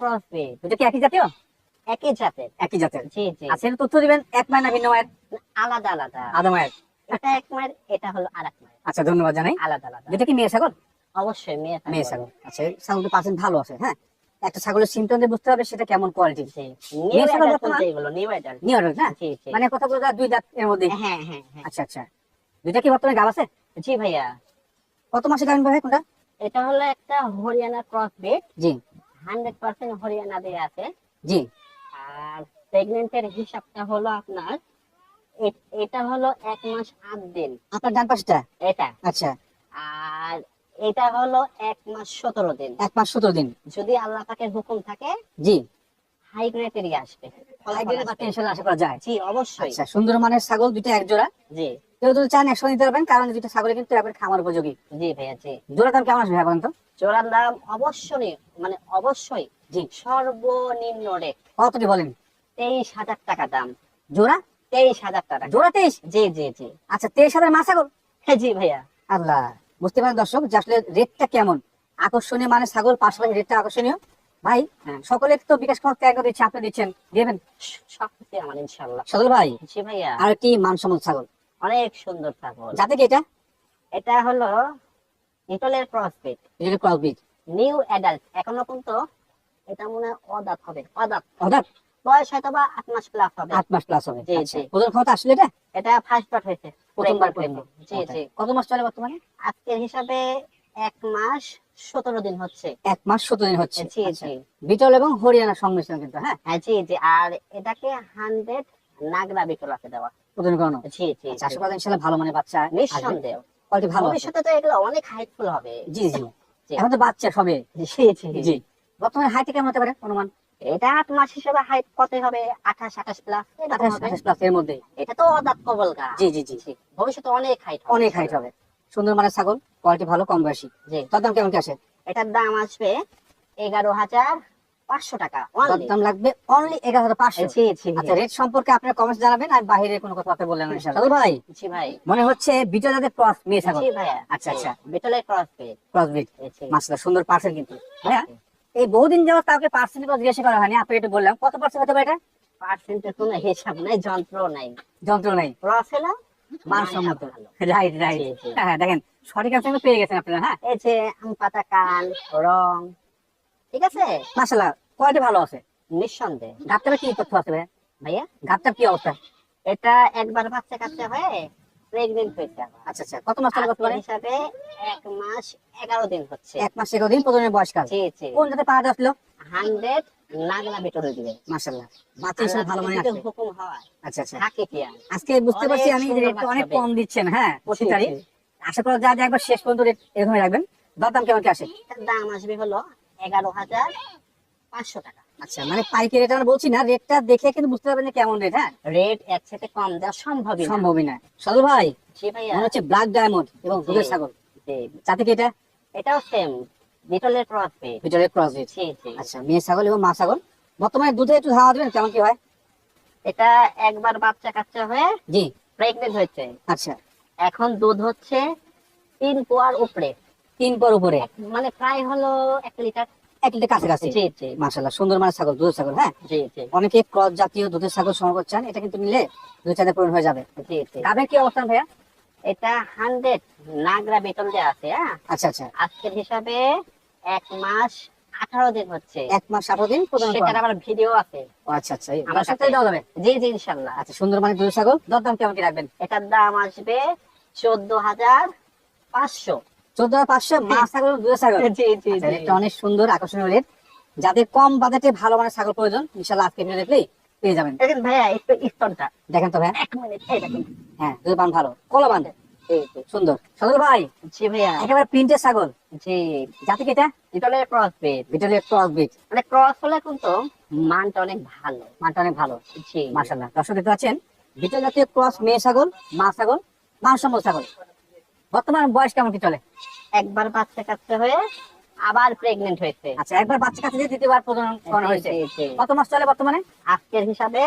Cross দুটো কি একই জাতীয়? একই জাতের। একই জাতের। জি জি। আচ্ছা তথ্য দিবেন এক মায়ের না ভিন্ন মায়ের আলাদা আলাদা। আদা মায়ের। এটা এক মায়ের এটা হলো আর মায়ের। আচ্ছা ধন্যবাদ জানাই। আলাদা আলাদা। দুটো কি মেয়ে ছাগল? অবশ্যই মেয়ে মেয়ে ছাগল। ছাগল আচ্ছা ছাগলটা পার্সেন্ট ভালো আছে হ্যাঁ? একটা ছাগলের সিমটম বুঝতে হবে সেটা কেমন কোয়ালিটি নিউ অ্যাডাল্ট বর্তমান- বলতে এগুলো নিউ অ্যাডাল্ট না জি জি। মানে কথা বলতে দুই দাঁত এর মধ্যে। হ্যাঁ হ্যাঁ হ্যাঁ। আচ্ছা আচ্ছা। দুইটা কি বর্তমানে গাব আছে? জি ভাইয়া। কত মাসে গাবেন ভাই কোনটা? এটা হলো একটা হরিয়ানা ক্রস ব্রিড জি। হান্ড্রেড পার্সেন্ট হরিয়ানা দিয়ে আছে। জি। আর প্রেগনেন্টের হিসাবটা হলো আপনার এটা হলো এক মাস আট দিন। আপনার ডান পাশটা? এটা। আচ্ছা। আর এটা হলো এক মাস সতেরো দিন। এক মাস সতেরো দিন। যদি আল্লাহ পাকের হুকুম থাকে জি। হাই আসবে। বাচ্চা আশা করা যায়। জি অবশ্যই। আচ্ছা সুন্দর মানের ছাগল দুটো এক জোড়া। জি। কেউ যদি চান একশো নিতে পারবেন কারণ দুটো ছাগলে কিন্তু একবার খামার উপযোগী। জি ভাইয়া জি। জোড়া দাম কেমন আসবে ভাই বলেন তো? জোড়ার দাম অবশ্যই মানে অবশ্যই জি। সর্বনিম্ন রেট কতটি বলেন? তেইশ হাজার টাকা দাম। জোড়া? তেইশ হাজার টাকা। জোড়া তেইশ? জি জি জি। আচ্ছা তেইশ হাজার মা ছাগল? হ্যাঁ জি ভাইয়া। আল্লাহ বুঝতে পারেন দর্শক যে আসলে রেটটা কেমন? আকর্ষণীয় মানে ছাগল পাশাপাশি রেটটা আকর্ষণীয়। ভাই হ্যাঁ। সকলে তো বিকাশ খরচ ত্যাগ দিচ্ছে আপনি দিচ্ছেন দিবেন আমার সদল ভাই জি ভাইয়া। আর একটি মানসম্মত ছাগল? অনেক সুন্দর ছাগল। যাতে কি এটা? এটা হলো ইটলের ক্রসফিট এটা ক্রস নিউ অ্যাডাল্ট এখনও কিন্তু এটা মনে অদাত হবে অদাত। অর্থাৎ বয়স হয়তো বা আট মাস প্লাস হবে। আট মাস প্লাস হবে জি, আচ্ছা। জি। ওজন ক্ষমতা আসলে এটা? এটা ফার্স্ট পার্ট হয়েছে। প্রথমবার Pregnant জি জি। কত মাস চলে বর্তমানে? আজকের হিসাবে এক মাস সতেরো দিন হচ্ছে। এক মাস সতেরো দিন হচ্ছে। জি আচ্ছা। জি। বিটল এবং হরিয়ানা সংমিশ্রণ কিন্তু হ্যাঁ? হ্যাঁ জি জি। আর এটাকে হান্ড্রেড নাগরা বিটল আছে দেওয়া। প্রদান করানো জি জি আচ্ছা আশা ইনশাল্লাহ ভালো মানে বাচ্চা নিঃসন্দেহ। কোয়ালিটি ভালো ভবিষ্যতে তো এগুলো অনেক হাইটফুল হবে। জি জি। জি। এখন তো বাচ্চা সবে। জি জি জি। বর্তমানে হাইটে কেমন হতে পারে অনুমান? এটা আট মাস হিসেবে হাইট কত হবে? আঠাশ আঠাশ প্লাস আঠাশ আঠাশ প্লাস এর মধ্যে। এটা তো অদাত কবল গা। জি জি জি। ভবিষ্যতে অনেক হাইট অনেক হাইট হবে। সুন্দর মানে ছাগল কোয়ালিটি ভালো কম বয়সী। জি তার দাম কেমন কি আসে? এটার দাম আসবে এগারো হাজার পাঁচশো টাকা দাম লাগবে অনলি এগারো হাজার পাঁচশো। জি জি আচ্ছা রেট সম্পর্কে আপনার কমেন্টস জানাবেন আর বাইরে কোনো কথা বললেন না ভাই জি ভাই। মনে হচ্ছে বিটল যাদের ক্রস মেয়ে ছাগল। আচ্ছা, আচ্ছা। বিটলের ক্রস পেড ক্রস বিট মাসলা সুন্দর পার্সেন্ট কিন্তু। হ্যাঁ এই বহুদিন যাওয়ার তাকে পার্সেন্ট জিজ্ঞাসা করা হয়নি আপনি একটু বললাম। কত পার্সেন্ট হতে পারে এটা? পার্সেন্টের কোনো হিসাব নাই যন্ত্র নাই। যন্ত্র নাই। ক্রস হলো মানসম্মত রাইট রাইট। হ্যাঁ দেখেন সঠিক অ্যান্সার পেয়ে গেছেন আপনারা হ্যাঁ? এই যে আম পাতা কান রং ঠিক আছে? মাসাল্লাহ কোয়ালিটি ভালো আছে। নিঃসন্দেহ। ঘাটটা কি তথ্য আছে ভাই ভাইয়া? ঘাটটার কি অবস্থা? এটা একবার বাচ্চা কাচ্চা হয়ে প্রেগনেন্ট হয়েছে আচ্ছা আচ্ছা কত মাস আজকের বর্তমানে? হিসাবে এক মাস এগারো দিন হচ্ছে। এক মাস এগারো দিন প্রজনের বয়সকাল। কোন জাতে পাওয়া আসলো? হান্ড্রেড বিটরে বাচ্চা ভালো মানে হুকুম হয়। আচ্ছা আচ্ছা। থাকে কি আজকে বুঝতে পারছি আমি যে অনেক কম দিচ্ছেন হ্যাঁ। আশা করা একবার শেষ পর্যন্ত রেট এরকমই রাখবেন। দরদাম কেমন কি আসে দাম আসবে হলো এগারো হাজার পাঁচশো টাকা। আচ্ছা মানে পাইকারি রেট আমরা বলছি না রেটটা দেখে কিন্তু বুঝতে পারবেন কেমন রেট হ্যাঁ? রেট এর সাথে কম দেওয়া সম্ভবই না। সম্ভবই না। সাধু ভাই মনে হচ্ছে ব্ল্যাক ডায়মন্ড এবং দুধের ছাগল। যাতে কি এটা? এটাও সেম বিটলের ক্রস ক্রস আচ্ছা মেয়ে ছাগল এবং মা ছাগল। বর্তমানে দুধে একটু ধাওয়া দেবেন কেমন কি হয়? এটা একবার বাচ্চা কাচ্চা হয়ে জি। প্রেগনেন্ট হয়েছে। আচ্ছা। এখন দুধ হচ্ছে তিন পোয়ার উপরে। তিন পর উপরে। মানে প্রায় হলো এক লিটার। এক লিটার কাছাকাছি। জি জি মাসাল্লাহ সুন্দর মানে ছাগল দুধের ছাগল হ্যাঁ? জি জি অনেকে ক্রস জাতীয় দুধের ছাগল সংগ্রহ করছেন এটা কিন্তু নিলে দুধ চাঁদে পূরণ হয়ে যাবে। জি কি অবস্থান ভাইয়া? এটা হান্ড্রেড নাগরা বেতন দেওয়া আছে হ্যাঁ? আচ্ছা আচ্ছা। আজকের হিসাবে এক মাস আঠারো দিন হচ্ছে। এক মাস আঠারো দিন সেটার আবার ভিডিও আছে। আচ্ছা আচ্ছা আমার কাছে- দেওয়া যাবে। জি জি ইনশাল্লাহ। আচ্ছা সুন্দর মানে দুধের ছাগল। দরদাম কেমন কি রাখবেন? এটার দাম আসবে চোদ্দ হাজার পাঁচশো। চোদ্দ হাজার পাঁচশো মা ছাগল দুধের ছাগল। জি জি আচ্ছা, রেটটা অনেক সুন্দর আকর্ষণীয় রেট। যাদের কম বাজেটে ভালো মানের ছাগল প্রয়োজন ইনশাল্লাহ আজকে ভিডিও দেখলেই পেয়ে যাবেন। দেখেন ভাইয়া একটু স্তনটা। দেখেন তো ভাইয়া। এক মিনিট দেখেন। হ্যাঁ দুধ ভালো। কলা বান্ধে সুন্দর। ভাই জি ভাইয়া। একেবারে প্রিন্টের ছাগল। জি। জাতি কি এটা? ক্রস ভিতরে ক্রস বিট মানে ক্রস হলে কিন্তু মানটা অনেক ভালো। মানটা অনেক ভালো। জি। মার্শাল্লাহ দর্শক দেখতে পাচ্ছেন? জাতীয় ক্রস মেয়ে ছাগল মা ছাগল মানসম্মত ছাগল। বর্তমান বয়স কেমন কি চলে? একবার বাচ্চা কাচ্চা হয়ে আবার প্রেগনেন্ট হয়েছে। আচ্ছা একবার বাচ্চা কাছে দিয়ে দ্বিতীয়বার প্রজনন করানো জি, হয়েছে। কত মাস চলে বর্তমানে? আজকের হিসাবে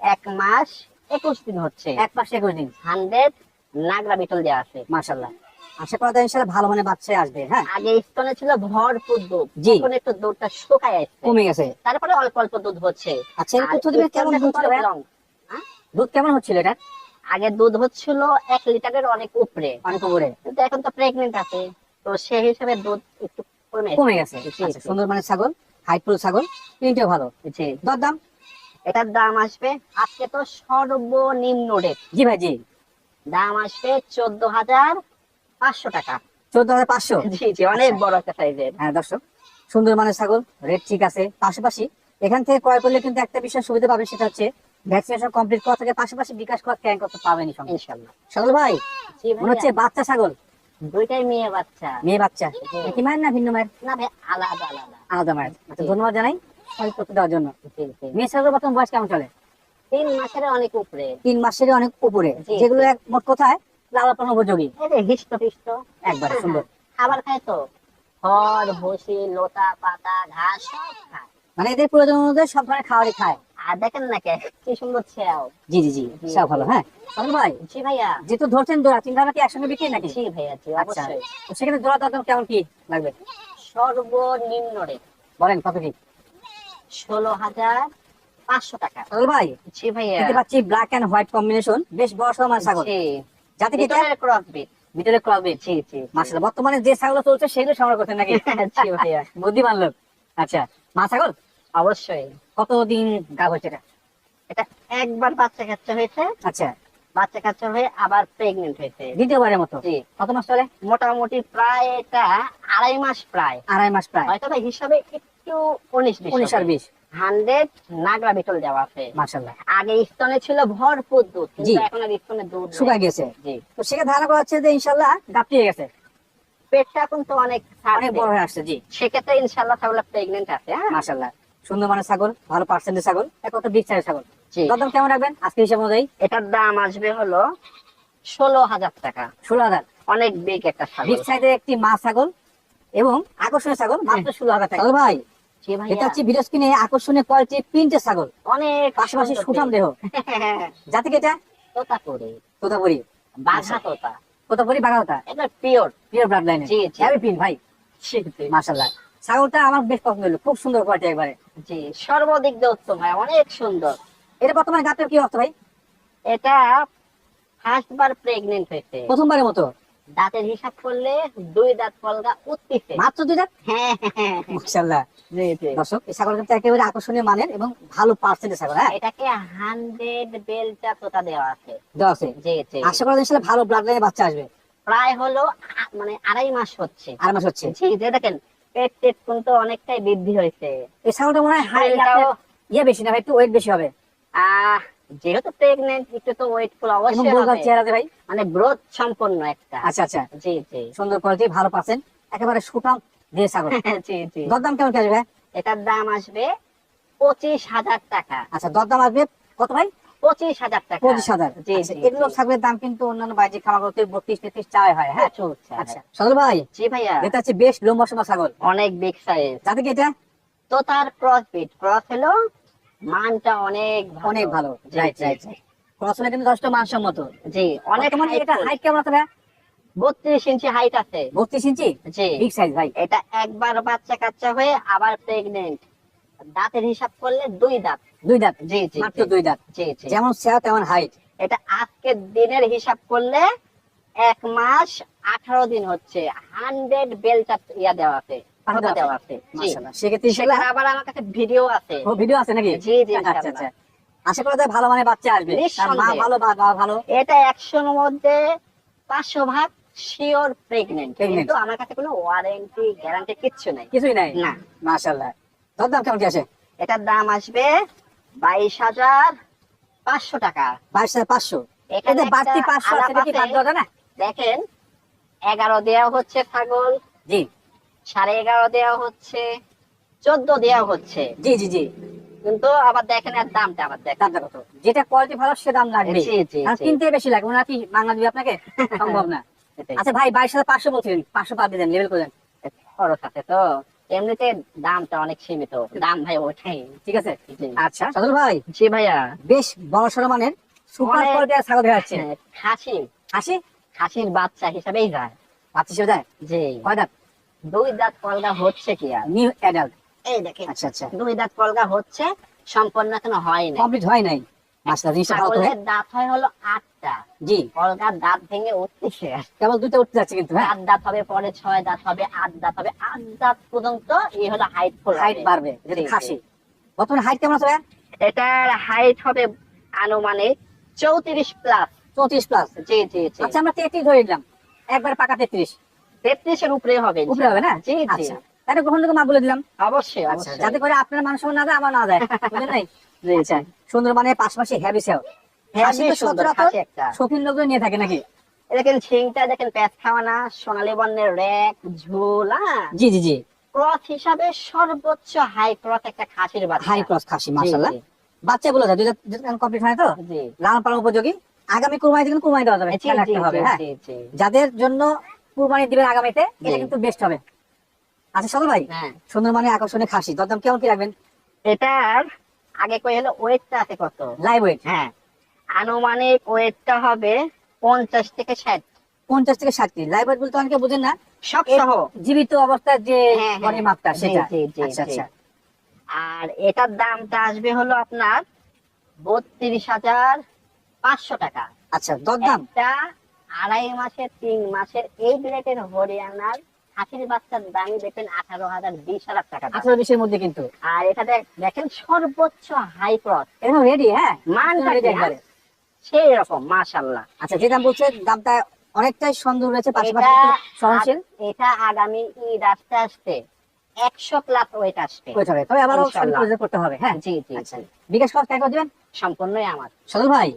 এক মাস একুশ দিন হচ্ছে। এক মাস একুশ দিন। হান্ড্রেড নাগরা বিটল দেওয়া আছে মার্শাল্লাহ আশা করা যায় ইনশাল্লাহ ভালো মানে বাচ্চা আসবে হ্যাঁ? আগে স্তনে ছিল ভরপুর দুধ। জি। এখন একটু দুধটা শুকায় আসছে। কমে গেছে। তারপরে অল্প অল্প দুধ হচ্ছে। আচ্ছা এর আর তথ্য দিবেন কেমন স্তনটা দুধ কেমন হচ্ছিল এটা? আগে দুধ হচ্ছিল এক লিটারের অনেক উপরে। অনেক উপরে। কিন্তু এখন তো প্রেগনেন্ট আছে। তো সেই হিসেবে দুধ একটু কমে গেছে। আচ্ছা, সুন্দর মানে ছাগল হাইটফুল ছাগল প্রিন্টও ভালো। দর দাম এটার দাম আসবে আজকে তো সর্বনিম্ন রেট জি ভাই জি। দাম আসবে চোদ্দ হাজার পাঁচশো টাকা। চোদ্দ হাজার পাঁচশো? জি জি অনেক। বড় একটা সাইজের হ্যাঁ দর্শক সুন্দর মানে ছাগল রেট ঠিক আছে। পাশাপাশি এখান থেকে ক্রয় করলে কিন্তু একটা বিষয় সুবিধা পাবে সেটা হচ্ছে ভ্যাকসিনেশন কমপ্লিট করা থেকে পাশাপাশি বিকাশ করা ক্যান করতে সঙ্গে। ইনশাল্লাহ। ছাগল ভাই মনে হচ্ছে বাচ্চা ছাগল? দুইটাই মেয়ে বাচ্চা। মেয়ে বাচ্চা। একই মায়ের না ভিন্ন মায়ের? না ভাই আলাদা আলাদা। আলাদা মায়ের। আচ্ছা ধন্যবাদ জানাই। তথ্য দেওয়ার জন্য। মেয়ে বর্তমান বয়স কেমন চলে? তিন মাসের অনেক উপরে। তিন মাসের অনেক উপরে। যেগুলো মোট কোথায়? লালাপন উপযোগী হিষ্ট পিষ্ট একবারে সুন্দর। খাবার খায় তো? খড় ভুসি লতা পাতা ঘাস সব খায়। মানে এদের প্রয়োজন অনুযায়ী সব ধরনের খাবারই খায়। আর দেখেন না কে কি সুন্দর ছেও। জি জি জি সব ভালো হ্যাঁ। ভাই জি ভাইয়া। যেহেতু ধরছেন জোড়া চিন্তা কি একসঙ্গে বিক্রি নাকি? জি ভাইয়া জি আচ্ছা। অবশ্যই। সেখানে দরদাম কেমন কি লাগবে? সর্বনিম্ন রেট। বলেন কত কি? ষোলো হাজার পাঁচশো টাকা। ভাই। জি ভাইয়া। দেখতে পাচ্ছি ব্ল্যাক এন্ড হোয়াইট কম্বিনেশন বেশ বড় সমান ছাগল। যাতে কি ভিতরে জি জি বর্তমানে যে ছাগল চলছে সেগুলো সংগ্রহ করছেন নাকি? জি ভাইয়া। বুদ্ধিমান লোক। আচ্ছা মা ছাগল? অবশ্যই। কতদিন গা হয়েছে এটা? এটা একবার বাচ্চা কাচ্চা হয়েছে। আচ্ছা। বাচ্চা কাচ্চা হয়ে আবার প্রেগনেন্ট হয়েছে। দ্বিতীয়বারের মতো? জি। কত মাস চলে? মোটামুটি প্রায় এটা আড়াই মাস প্রায়। আড়াই মাস প্রায়। হয়তো হিসাবে একটু উনিশ উনিশ আর বিশ। হান্ড্রেড নাগরা বিটল দেওয়া আছে। মাসাল্লাহ আগে স্তনে ছিল ভরপুর দুধ জি। কিন্তু এখন আর স্তনে দুধ। শুকায় গেছে। জি। তো সেখানে ধারণা করা হচ্ছে যে ইনশাল্লাহ গেছে। পেটটা কিন্তু অনেক অনেক বড় হয়ে আসছে জি। সেক্ষেত্রে ইনশাল্লাহ ছাগলটা প্রেগনেন্ট আছে হ্যাঁ? সুন্দর মানে ছাগল ভালো পার্সেন্টের ছাগল এক বিগ ছাগল। জি। কেমন রাখবেন? আজকে হিসাব অনুযায়ী? এটার দাম আসবে হলো ষোলো হাজার টাকা। ষোলো হাজার। অনেক বিগ একটা ছাগল। বিগ সাইজের একটি মা ছাগল এবং আকর্ষণীয় ছাগল মাত্র ষোলো হাজার টাকা। ভাই এটা হচ্ছে ভিডিও আকর্ষণীয় কোয়ালিটি প্রিন্টের ছাগল। অনেক পাশাপাশি সুঠাম দেহ। দেহ এটা? তোতা তোতাপুরি। বাঘা তোতা। তোতাপুরি বাগাওতা এটা পিওর পিওর ব্লাড লাইনে জি, জি। হ্যাভি প্রিন্ট ভাই। মাশাআল্লাহ। ছাগলটা আমার বেশ পছন্দ হলো। খুব সুন্দর কোয়ালিটি একবারে। জি সর্বদিক দিয়ে উত্তম ভাই। অনেক সুন্দর। এটা বর্তমানে গাতের কি অবস্থা ভাই? এটা ফার্স্ট বার হয়েছে। প্রথমবারের মতো? দাঁতের হিসাব করলে দুই দাঁত পলগা উঠতেছে মাত্র দুই দাঁত? হ্যাঁ হ্যাঁ, হ্যাঁ। মাশাআল্লাহ। দর্শক এই ছাগল কিন্তু একেবারে আকর্ষণীয় মানের এবং ভালো পার্সেন্টের ছাগল হ্যাঁ? এটাকে হান্ড্রেড বেলটা তোতা দেওয়া আছে? দেওয়া আছে জি জি। আশা করা যায় ইনশাআল্লাহ ভালো ব্লাড লাইনে বাচ্চা আসবে। প্রায় হলো মানে আড়াই মাস হচ্ছে। আড়াই মাস হচ্ছে। জি যে দেখেন পেট টেট কিন্তু অনেকটাই বৃদ্ধি হয়েছে। এই ছাগলটা মনে হয় হাই শরীরটাও- ইয়ে বেশি না ভাই একটু ওয়েট বেশি হবে। আহ যেহেতু প্রেগনেন্ট একটু তো ওয়েট ফুল অবশ্যই হবে। চেহারাতে ভাই। মানে গ্রোথ সম্পন্ন একটা। আচ্ছা আচ্ছা। জি জি। সুন্দর কোয়ালিটি ভালো পাচ্ছেন। একেবারে সুঠাম দিয়ে ছাগল। জি জি। দরদাম কেমন আসবে? এটার দাম আসবে পঁচিশ হাজার টাকা। আচ্ছা দরদাম আসবে কত ভাই? পঁচিশ হাজার টাকা। পঁচিশ হাজার। জি আচ্ছা, এগুলো ছাগলের দাম কিন্তু অন্যান্য বাইরে খামার করতে বত্রিশ তেত্রিশ চাওয়া হয় হ্যাঁ? প্রচুর আচ্ছা সদর ভাই জি ভাইয়া। এটা হচ্ছে বেশ লম্বা সমা ছাগল। অনেক বিগ সাইজ যাতে কি এটা? তো তার ক্রস বিট ক্রস হলো মানটা অনেক অনেক ভালো। Right right. কিন্তু দশটা মানসম্মত। জি অনেক বর্তমানে এটা হাইট কেমন আছে ভাই বত্রিশ ইঞ্চি হাইট আছে। বত্রিশ ইঞ্চি জি। বিগ সাইজ ভাই এটা একবার বাচ্চা কাচ্চা হয়ে আবার প্রেগনেন্ট দাঁতের হিসাব করলে দুই দাঁত। দুই দাঁত? জি জি মাত্র দুই দাঁত। জি জি। যেমন সেয়া তেমন হাইট এটা আজকের দিনের হিসাব করলে এক মাস আঠারো দিন হচ্ছে। হান্ড্রেড বেলটা ইয়া দেওয়া আছে। আবার আমার কাছে ভিডিও আছে। ভিডিও আছে নাকি? জি, জি, আচ্ছা আচ্ছা আশা করা যায় ভালো মানে বাচ্চা আসবে। মা ভালো বাবা ভালো? এটা একশোর মধ্যে পাঁচশো ভাগ শিওর প্রেগনেন্ট কিন্তু আমার কাছে কোনো ওয়ারেন্টি গ্যারান্টি কিচ্ছু নাই। কিছুই নাই? না। মাশাআল্লাহ। কেমন কি আছে এটার দাম আসবে বাইশ হাজার পাঁচশো টাকা। বাইশ হাজার পাঁচশো? এখানে বাড়তি পাঁচশো আছে আলাপ বাদ না দেখেন এগারো দেওয়া হচ্ছে ছাগল। জি। সাড়ে এগারো দেওয়া হচ্ছে চোদ্দ দেওয়া হচ্ছে। জি জি জি। কিন্তু আবার দেখেন এর দামটা আবার দেখেন। দামটা কত? যেটা কোয়ালিটি ভালো সে দাম লাগবে। আর। কিনতে বেশি লাগবে ওনার কি মাংনা দিবে আপনাকে? সম্ভব না। আচ্ছা ভাই বাইশ হাজার পাঁচশো বলছিলেন। পাঁচশো পার দেন লেভেল করেন খরচ আছে তো। এমনিতে দামটা অনেক সীমিত। দাম ভাই ওঠাই। ঠিক আছে? আচ্ছা ভাই। জি ভাইয়া। বেশ বড় সড়ো মানের সুপার ছাগল দেখা যাচ্ছে। হ্যাঁ, খাসি। হাসি খাসির বাচ্চা হিসাবেই যায়। বাচ্চা হিসেবে দেয় জি। কয় দাঁত? দুই দাঁত কলগা হচ্ছে কি আর? নিউ অ্যাডাল্ট এই দেখেন। আচ্ছা আচ্ছা। দুই দাঁত কলগা হচ্ছে সম্পূর্ণ এখনও হয়নি কমপ্লিট হয় নাই। মাসলা জিনিসটা ভালো হ্যাঁ? দাঁত হয় হলো আটটা। জি। কলগার দাঁত ভেঙে উঠতেছে। কেবল দুটো উঠতে যাচ্ছে কিন্তু হ্যাঁ? আট দাঁত হবে পরে ছয় দাঁত হবে আট দাঁত হবে। আট দাঁত পর্যন্ত এই হলো হাইট হাইট বাড়বে যদি খাসি। বর্তমানে হাইট কেমন আছে এটার হাইট হবে আনুমানিক চৌত্রিশ প্লাস চৌত্রিশ প্লাস জি জি জি। আচ্ছা আমরা তেত্রিশ ধরে নিলাম। একবার পাকা তেত্রিশ। তেত্রিশের উপরে হবে উপরে হবে না? জি জি। আচ্ছা তাহলে গ্রহণযোগ্য মা বলে দিলাম। অবশ্যই আচ্ছা যাতে করে আপনার মানুষ না যায় আমার না যায় বুঝলেন নাই? আচ্ছা সুন্দর মানে পাশাপাশি হ্যাভি সেও শৌখিন লোকজন নিয়ে থাকে নাকি? দেখেন শিংটা দেখেন প্যাঁচ খাওয়ানা সোনালী বর্ণের র্যাক ঝোল হ্যাঁ? জি জি জি। ক্রস হিসাবে সর্বোচ্চ হাই ক্রস একটা খাসির বাচ্চা। হাই ক্রস খাসি মাশাআল্লাহ। বাচ্চা বলে যায় দুইটা কমপ্লিট হয় তো? জি। লালন পালন উপযোগী। আগামী কুরবানি দিন কুরবানি দেওয়া যাবে খেয়াল রাখতে হবে হ্যাঁ। যাদের জন্য কুরবানি দিবেন আগামীতে এটা কিন্তু বেস্ট হবে। আচ্ছা সদর ভাই হ্যাঁ। সুন্দর মানে আকর্ষণীয় খাসি দরদাম কেমন কি রাখবেন? এটার আগে কই হলো ওয়েটটা আছে কত? লাইভ ওয়েট হ্যাঁ। আনুমানিক ওয়েটটা হবে পঞ্চাশ থেকে ষাট। পঞ্চাশ থেকে ষাট কেজি। লাইভ ওয়েট বলতে অনেকে বোঝেন না। সব সহ। জীবিত অবস্থার যে হ্যাঁ, বডি হ্যাঁ। মাপটা সেটা। আচ্ছা আচ্ছা। আর এটার দামটা আসবে হলো আপনার বত্রিশ হাজার পাঁচশো টাকা। আচ্ছা দরদাম? আড়াই মাসের তিন মাসের এই গ্রেডের হরিয়ানার হাসির বাচ্চার দামই দেখবেন আঠারো হাজার বিশ হাজার টাকা আঠারো বিশের মধ্যে কিন্তু। আর দেখ- দেখেন সর্বোচ্চ হাই ক্রস এখন রেডি হ্যাঁ? কি, একবারে। সেই রকম মাশাল্লাহ আচ্ছা যে দাম বলছে দামটা অনেকটাই সুন্দর রয়েছে পাশাপাশি এটা সহনশীল। এটা আগামী ঈদ আসতে আসতে একশো প্লাস ওয়েট আসবে। হবে। তবে আবারও করতে হবে হ্যাঁ? জি জি আচ্ছা। বিকাশ খরচ টাকা দিবেন? সম্পূর্ণই আমার। সদর ভাই।